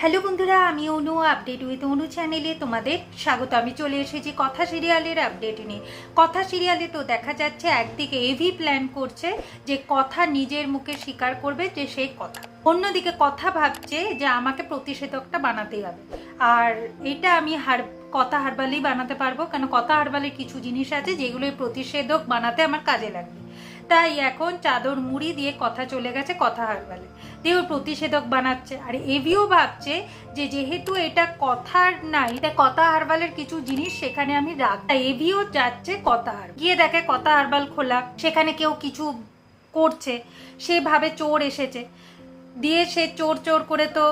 Hello বন্ধুরা, আমি অনু update with অনু চ্যানেলে তোমাদের স্বাগত। আমি চলে এসেছি কথা সিরিয়ালের আপডেট নিয়ে। কথা সিরিয়ালে তো দেখা যাচ্ছে একদিকে এভি প্ল্যান করছে যে কথা নিজের মুখে স্বীকার করবে যে সেই কথা। অন্যদিকে কথা ভাবছে যে আমাকে প্রতিষেধকটা বানাতেই হবে। আর এটা আমি হার, কথা হারবালেই বানাতে পারব। কেন, কথা হারবালের কিছু জিনিস আছে যেগুলো প্রতিষেধক বানাতে আমার কাজে লাগবে। তাই এখন চাদর মুড়ি দিয়ে কথা চলে গেছে, কথা হারবালে ওর প্রতিষেধক বানাচ্ছে। আর এভিও ভাবছে যে যেহেতু এটা কথার নাই তাই কথা হারবালের কিছু জিনিস সেখানে আমি রাখ তাই এভিও যাচ্ছে কথা হার গিয়ে দেখে কথা হারবাল খোলা। সেখানে কেউ কিছু করছে। সেভাবে চোর এসেছে। দিয়ে সে চোর চোর করে তো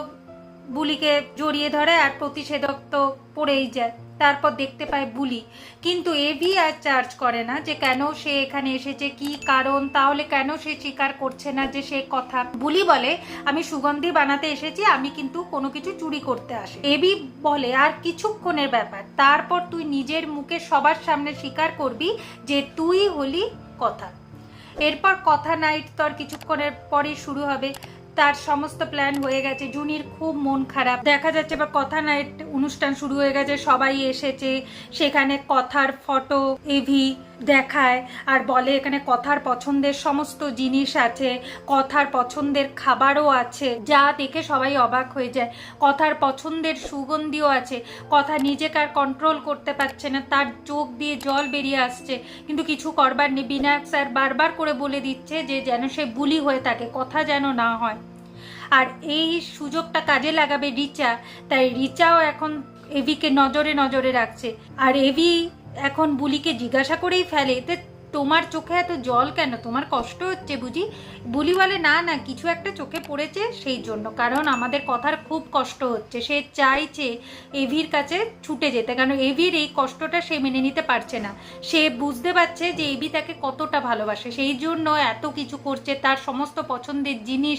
বুলিকে জড়িয়ে ধরে আর প্রতিষেধক তো পড়েই যায়। তারপর দেখতে পায় বুলি। কিন্তু এভি আর চার্জ করে না যে কেন সে এখানে এসেছে, কি কারণ, তাহলে কেন সে স্বীকার করছে না যে সে কথা? বুলি বলে, আমি সুগন্ধি বানাতে এসেছি, আমি কিন্তু কোনো কিছু চুরি করতে আসি। এ এবি বলে, আর কিছুক্ষণের ব্যাপার। তারপর তুই নিজের মুখে সবার সামনে স্বীকার করবি যে তুই হলি কথা। এরপর কথা নাইট তোর কিছুক্ষণের পরেই শুরু হবে। তার সমস্ত প্ল্যান হয়ে গেছে। জুনির খুব মন খারাপ। দেখা যাচ্ছে বা কথা নাইট অনুষ্ঠান শুরু হয়ে গেছে। সবাই এসেছে। সেখানে কথার ফটো এভি দেখায় আর বলে এখানে কথার পছন্দের সমস্ত জিনিস আছে, কথার পছন্দের খাবারও আছে, যা দেখে সবাই অবাক হয়ে যায়। কথার পছন্দের সুগন্ধিও আছে, কথা নিজেকে আর কন্ট্রোল করতে পারছে না, তার চোখ দিয়ে জল বেরিয়ে আসছে। কিন্তু কিছু করবার নেই। বিনায়ক স্যার বারবার করে বলে দিচ্ছে যে যেন সে বুলি হয়ে থাকে, কথা যেন না হয়। আর এই সুযোগটা কাজে লাগাবে রিচা, তাই রিচাও এখন এভিকে নজরে নজরে রাখছে। আর এভি এখন বুলিকে জিজ্ঞাসা করেই ফেলে, এতে তোমার চোখে এত জল কেন? তোমার কষ্ট হচ্ছে বুঝি? বুলি বলে, না না, কিছু একটা চোখে পড়েছে সেই জন্য, কারণ আমাদের কথার খুব কষ্ট হচ্ছে। সে চাইছে এভির কাছে ছুটে যেতে কারণ এভির এই কষ্টটা সে মেনে নিতে পারছে না। সে বুঝতে পারছে যে এভি তাকে কতটা ভালোবাসে, সেই জন্য এত কিছু করছে, তার সমস্ত পছন্দের জিনিস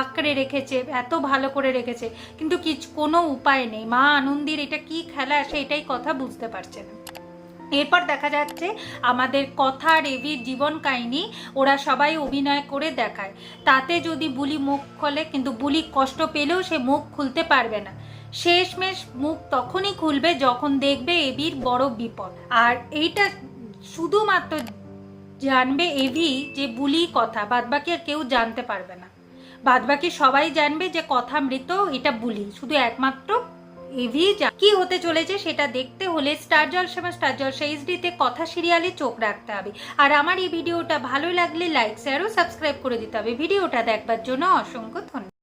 আঁকড়ে রেখেছে, এত ভালো করে রেখেছে, কিন্তু কিছু কোনো উপায় নেই। মা আনন্দির এটা কি খেলা সে এটাই কথা বুঝতে পারছে না। এরপর দেখা যাচ্ছে আমাদের কথা রেভির জীবন কাহিনী, ওরা সবাই অভিনয় করে দেখায়। তাতে যদি বুলি মুখ খোলে, কিন্তু বুলি কষ্ট পেলেও সে মুখ খুলতে পারবে না। শেষমেশ মুখ তখনই খুলবে যখন দেখবে এবির বড় বিপদ। আর এইটা শুধুমাত্র জানবে এভি যে বুলি কথা, বাদবাকি আর কেউ জানতে পারবে না। বাদবাকি সবাই জানবে যে কথা মৃত, এটা বুলি, শুধু একমাত্র যা- কি হতে চলেছে সেটা দেখতে হলে স্টার জলসা স্টার জলসা এইচডিতে কথা সিরিয়ালে চোখ রাখতে হবে। আর আমার এই ভিডিওটা ভালো লাগলে লাইক শেয়ার ও সাবস্ক্রাইব করে দিতে হবে। ভিডিওটা দেখবার জন্য অসংখ্য ধন্যবাদ।